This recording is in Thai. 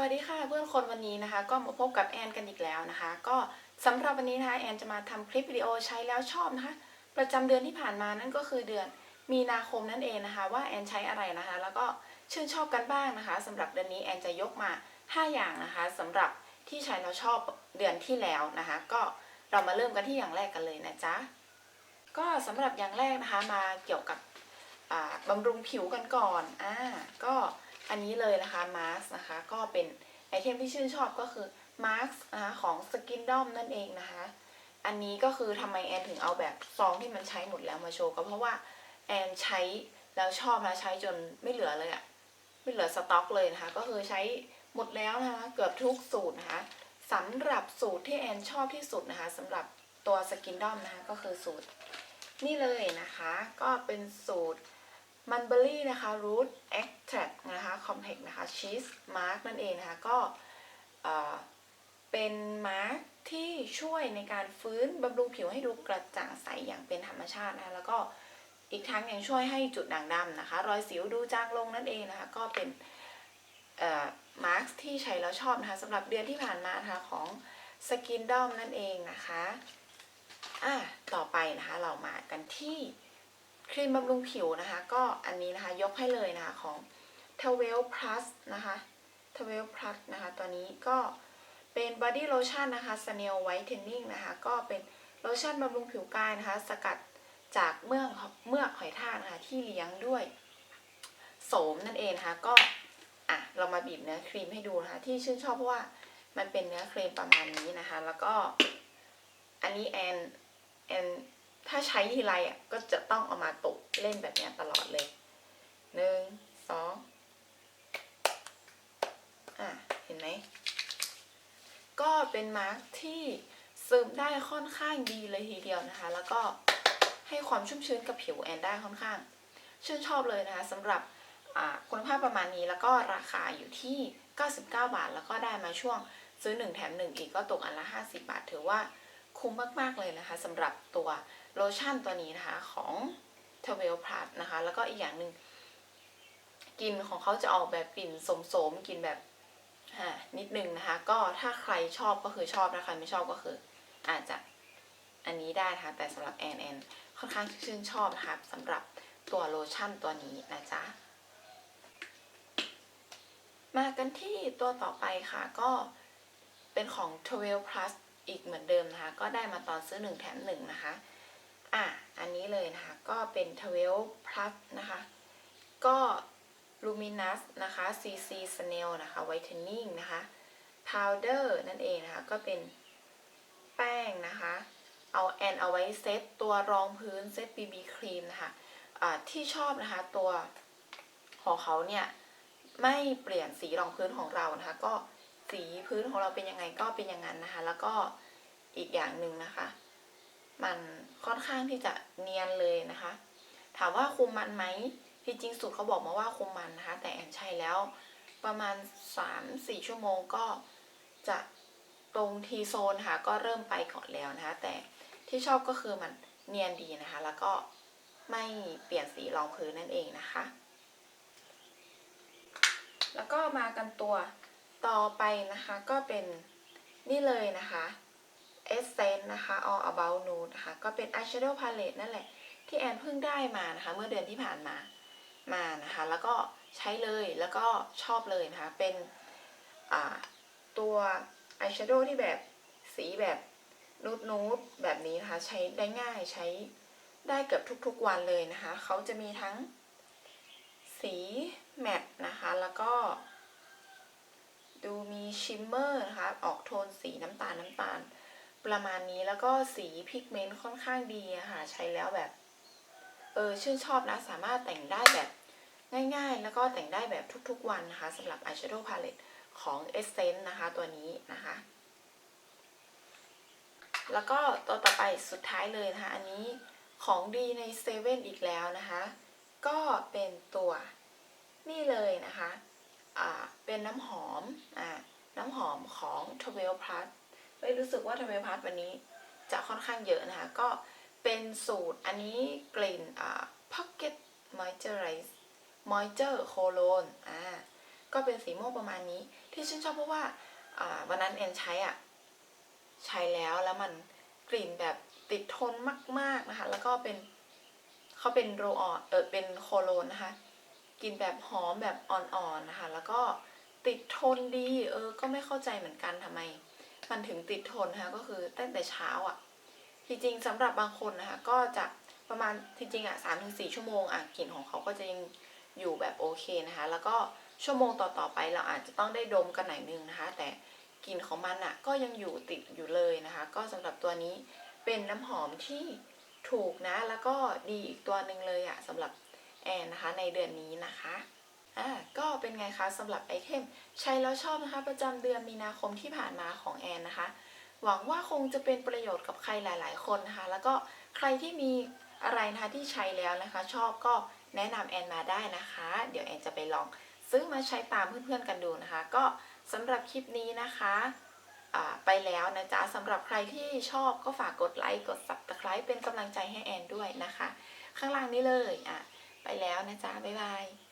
วัสดีค่ะเพื่อนคนวันนี้นะคะ ก็มาพบกับแอนกันอีกแล้วนะคะ ก็สำหรับวันนี้นะคะแอนจะมาทำคลิปวิดีโอใช้แล้วชอบนะคะ ประจำเดือนที่ผ่านมานั่นก็คือเดือนมีนาคมนั่นเองนะคะ ว่าแอนใช้อะไรนะคะ แล้วก็ชื่นชอบกันบ้างนะคะสำหรับเดือนนี้แอนจะยกมา 5 อย่างนะคะสำหรับที่ใช้แล้วชอบเดือนที่แล้วนะคะ ก็เรามาเริ่มกันที่อย่างแรกกันเลยนะจ๊ะก็สำหรับอย่างแรกนะคะมาเกี่ยวกับอ่าบำรุงผิวกันก่อนอ่าก็ อันนี้เลยนะคะมาร์กนะคะก็เป็นไอเทมที่ชื่นชอบก็คือมาร์กนะคะของสกินดอมนั่นเองนะคะ อันนี้ก็คือทำไมแอนถึงเอาแบบซองที่มันใช้หมดแล้วมาโชว์ก็เพราะว่าแอนใช้แล้วชอบแล้วใช้จนไม่เหลือเลยอะไม่เหลือสต็อกเลยนะคะ ก็คือใช้หมดแล้วนะคะเกือบทุกสูตรนะคะสำหรับสูตรที่แอนชอบที่สุดนะคะสำหรับตัวสกินดอมนะคะก็คือสูตร นี่เลยนะคะ ก็เป็นสูตรมันเบอรี่นะคะ root extract นะคะ complex นะคะ cheese mark นั่นเองนะคะก็เป็นมาร์กที่ช่วยในการฟื้นบำรุงผิวให้ดูกระจ่างใสอย่างเป็นธรรมชาตินะคะแล้วก็อีกทั้งยังช่วยให้จุดด่างดำนะคะ รอยสิวดูจางลงนั่นเองนะคะก็เป็นมาร์กที่ใช้แล้วชอบนะคะสำหรับเดือนที่ผ่านมานะคะของสกินดอมนั่นเองนะคะอะต่อไปนะคะเรามากันที่ครีมบำรุงผิวนะคะ ก็อันนี้นะคะยกให้เลยนะคะของ t w e l plus นะคะ t w e l plus นะคะตัวนี้ก็เป็น body lotion นะคะ snail whitening นะคะ ก็เป็นโลชั่นบำรุงผิวกายนะคะ สกัดจากเมือกเมือกหอยทากนะคะที่เลี้ยงด้วยโสมนั่นเองนะคะ ก็อะเรามาบีบเนื้อครีมให้ดูนะคะที่ชื่นชอบเพราะว่ามันเป็นเนื้อครีมประมาณนี้นะคะ แล้วก็อันนี้แอนแอนถ้าใช้ทีไรอะก็จะต้องเอามาตกเล่นแบบนี้ตลอดเลย หนึ่ง สอง อะ เห็ นไหมก็เป็นมาร์กที่ซึมได้ค่อนข้างดีเลยทีเดียวนะคะ แล้วก็ให้ความชุ่มชื้นกับผิวแอนได้ค่อนข้าง ชื่นชอบเลยนะคะสำหรับคุณภาพประมาณนี้แล้วก็ราคาอยู่ที่ 99 บาท แล้วก็ได้มาช่วงซื้อ 1 แถม 1 อีกก็ตกอันละ 50 บาท ถือว่าคุ้มมาก ๆ เลยนะคะสำหรับตัวโลชั่นตัวนี้นะคะของ t w e l Plus นะคะ แล้วก็อีกอย่างหนึ่งกลิ่นของเขาจะออกแบบกลิ่นสมๆกลิ่นแบบ นิดนึงนะคะ ก็ถ้าใครชอบก็คือชอบถ้าใครไม่ชอบก็คืออาจจะอันนี้ได้นะคะแต่สำหรับแอนแอนค่อนข้างชื่นชอบนะคะสำหรับตัวโลชั่นตัวนี้นะจ๊ะมากันที่ตัวต่อไปค่ะก็เป็นของ 12 plus อีกเหมือนเดิมนะคะ ก็ได้มาตอนซื้อ 1 แถม 1 นะคะ อะ อันนี้เลยนะคะ ก็เป็น 12 plus นะคะ ก็ luminous นะคะ cc snail นะคะ whitening นะคะ powder นั่นเองนะคะ ก็เป็นแป้งนะคะ เอาแอนเอาไว้เซตตัวรองพื้นเซต BB ครีมนะคะอ่าที่ชอบนะคะตัวของเขาเนี่ยไม่เปลี่ยนสีรองพื้นของเรานะคะ ก็สีพื้นของเราเป็นยังไงก็เป็นอย่างนั้นนะคะ แล้วก็อีกอย่างหนึ่งนะคะ มันค่อนข้างที่จะเนียนเลยนะคะ ถามว่าคุมมันไหม ที่จริงสูตรเขาบอกมาว่าคุมมันนะคะ แต่แอนใช้แล้วประมาณ 3-4 ชั่วโมงก็จะตรงทีโซนค่ะก็เริ่มไปก่อนแล้วนะคะ แต่ที่ชอบก็คือมันเนียนดีนะคะ แล้วก็ไม่เปลี่ยนสีรองพื้นนั่นเองนะคะ แล้วก็มากันตัวต่อไปนะคะก็เป็นนี่เลยนะคะ Essence นะคะ All About Nude นะคะ ก็เป็น eyeshadow palette นั่นแหละ ที่แอนเพิ่งได้มานะคะ เมื่อเดือนที่ผ่านมา มานะคะ แล้วก็ใช้เลยแล้วก็ชอบเลยนะคะ เป็นตัว eyeshadow ที่แบบสีแบบนูดนูดแบบนี้นะคะ ใช้ได้ง่ายใช้ได้เกือบทุกๆวันเลยนะคะ เขาจะมีทั้งสีแมตต์นะคะ แล้วก็ดูมีชิมเมอร์นะคะ ออกโทนสีน้ำตาลน้ำตาล ประมาณนี้แล้วก็สีพิกเมนต์ค่อนข้างดีะค่ะ ใช้แล้วแบบ เออชื่นชอบนะ สามารถแต่งได้แบบง่ายๆ แล้วก็แต่งได้แบบทุกๆวันนะคะสำหรับ eyeshadow palette ของ Essence นะคะตัวนี้นะคะ แล้วก็ตัวต่อไปสุดท้ายเลยนะคะ อันนี้ของดีในเซเว่นอีกแล้วนะคะ ก็เป็นตัวนี่เลยนะคะอ่าเป็นน้ำหอมอ่าน้ำหอมของ12 plus เฮ้ยรู้สึกว่า12 plus วันนี้จะค่อนข้างเยอะนะคะ ก็ เป็นสูตรอันนี้กลิ่นอ่า pocket moisturize moisture cologne อ่าก็เป็นสีม่วงประมาณนี้ ที่ฉันชอบเพราะว่าอ่าวันนั้นแอนใช้อะ ใช้แล้วแล้วมันกลิ่นแบบติดทนมาก ๆ นะคะ แล้วก็เป็นเขาเป็นโรออนเออเป็นโคโลนนะคะกลิ่นแบบหอมแบบอ่อนๆนะคะ แล้วก็ติดทนดี เออ ก็ไม่เข้าใจเหมือนกันทำไม มันถึงติดทนนะคะก็คือตั้งแต่เช้าอะ จริงๆสำหรับบางคนนะคะก็จะประมาณจริงๆอะสามถึงสี่ชั่วโมงอะกลิ่นของเขาก็จะยังอยู่แบบโอเคนะคะ แล้วก็ชั่วโมงต่อๆไปเราอาจจะต้องได้ดมกันหน่อยนึงนะคะ แต่กลิ่นของมันอะก็ยังอยู่ติดอยู่เลยนะคะ ก็สำหรับตัวนี้เป็นน้ำหอมที่ถูกนะ แล้วก็ดีอีกตัวหนึ่งเลยอะสำหรับแอนนะคะในเดือนนี้นะคะอ่าก็เป็นไงคะสำหรับไอเทมใช้แล้วชอบนะคะ ประจำเดือนมีนาคมที่ผ่านมาของแอนนะคะ หวังว่าคงจะเป็นประโยชน์กับใครหลาย ๆ คนนะคะ แล้วก็ใครที่มีอะไรนะคะที่ใช้แล้วนะคะ ชอบก็แนะนำแอนมาได้นะคะ เดี๋ยวแอนจะไปลองซื้อมาใช้ตามเพื่อน ๆ กันดูนะคะ ก็สำหรับคลิปนี้นะคะไปแล้วนะจ๊ะสำหรับใครที่ชอบก็ฝากกดไลค์กด subscribe เป็นกำลังใจให้แอนด้วยนะคะ ข้างล่างนี้เลยอะไปแล้วนะจ๊ะบ๊ายบาย